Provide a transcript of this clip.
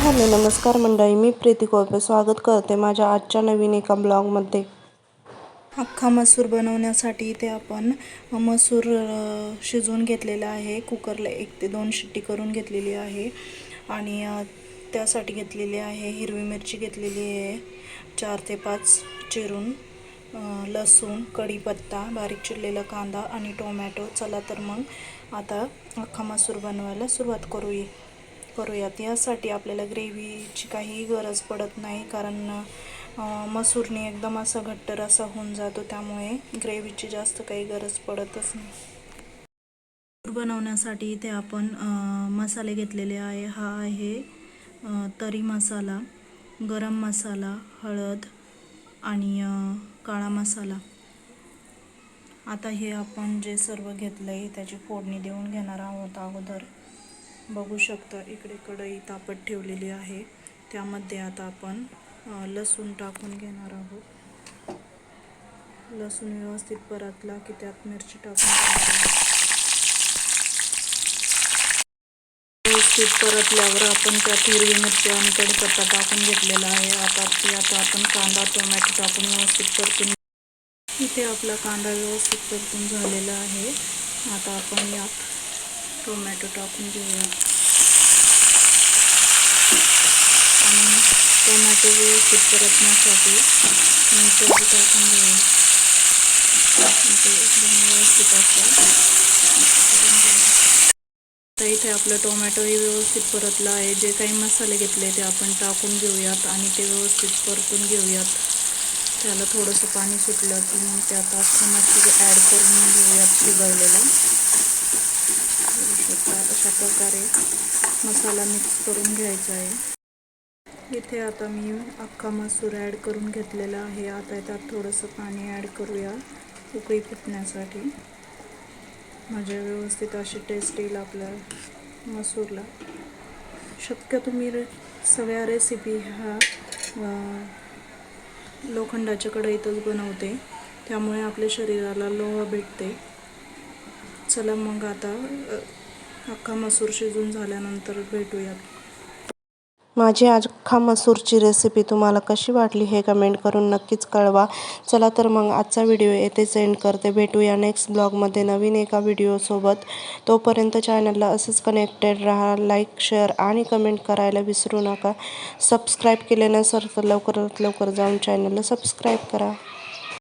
Hello नमस्कार मंडळी मी प्रीती कोळपे स्वागत करते माझ्या आजच्या नवीन एका ब्लॉगमध्ये. अख्खा मसूर बनवण्यासाठी इथे आपण मसूर शिजवून घेतलेला आहे. कुकरला एक ते दोन शिट्टी करून घेतलेली आहे. आणि त्यासाठी घेतलेली आहे हिरवी मिरची घेतलेली आहे. चार ते पाच चिरून लसूण कढीपत्ता बारीक चिरलेला कांदा आणि टोमॅटो. चला तर मग आता अख्खा मसूर बनवायला सुरुवात करूया. करूयात. यासाठी आपल्याला ग्रेव्हीची काहीही गरज पडत नाही कारण मसूरने एकदम असा घट्ट रसा होऊन जातो त्यामुळे ग्रेव्हीची जास्त काही गरज पडतच नाही. मसूर बनवण्यासाठी इथे आपण मसाले घेतलेले आहे. हा आहे तरी मसाला गरम मसाला हळद आणि काळा मसाला. आता हे आपण जे सर्व घेतलं आहे त्याची फोडणी देऊन घेणार आहोत अगोदर. बघू शकता इकडे कढई तापत ठेवलेली आहे. त्यामध्ये आता आपण लसूण टाकून घेणार आहोत. लसूण व्यवस्थित परतला की त्यात मिरची टाकून व्यवस्थित परतल्यावर आपण त्यात हिरवी मिरची आणि कडीपत्ता टाकून घेतलेला आहे. आता ती आता आपण कांदा टोमॅटो टाकून व्यवस्थित परतून इथे आपला कांदा व्यवस्थित परतून झालेला आहे. आता आपण यात टोमॅटो टाकून घेऊया म्हणजे आणि टोमॅटो व्यवस्थित परतण्यासाठी मिरची टाकून घेऊया म्हणजे एकदम व्यवस्थित असं तर इथे आपलं टोमॅटोही व्यवस्थित परतलं आहे. जे काही मसाले घेतले ते आपण टाकून घेऊयात आणि ते व्यवस्थित परतून घेऊयात. त्याला थोडंसं पाणी सुटलं की मग त्यात अख्खा मस्त ॲड करून घेऊयात शिजवलेलं. अशा प्रकारे मसाला मिक्स करून घ्यायचा आहे. इथे आता मी अख्खा मसूर ॲड करून घेतलेला आहे. आता त्यात थोडंसं पाणी ॲड करूया उकळी फुटण्यासाठी. म्हणजे व्यवस्थित अशी टेस्ट येईल आपल्या मसूरला. शक्य तुम्ही रे सगळ्या रेसिपी ह्या लोखंडाच्या कढईतच बनवते. त्यामुळे आपल्या शरीराला लोह भेटते. चला मग आता अख्खा मसूर शिजून झाल्यानंतर भेटूयात. माझी आज अख्खा मसूरची रेसिपी तुम्हाला कशी वाटली हे कमेंट करून नक्कीच कळवा. चला तर मग आजचा व्हिडिओ येथे सेंड करते. भेटूया नेक्स्ट ब्लॉगमध्ये नवीन एका व्हिडिओसोबत तोपर्यंत चॅनलला असंच कनेक्टेड राहा. लाईक शेअर आणि कमेंट करायला विसरू नका. सबस्क्राईब केले नसेल तर लवकरात लवकर जाऊन चॅनलला सबस्क्राईब करा.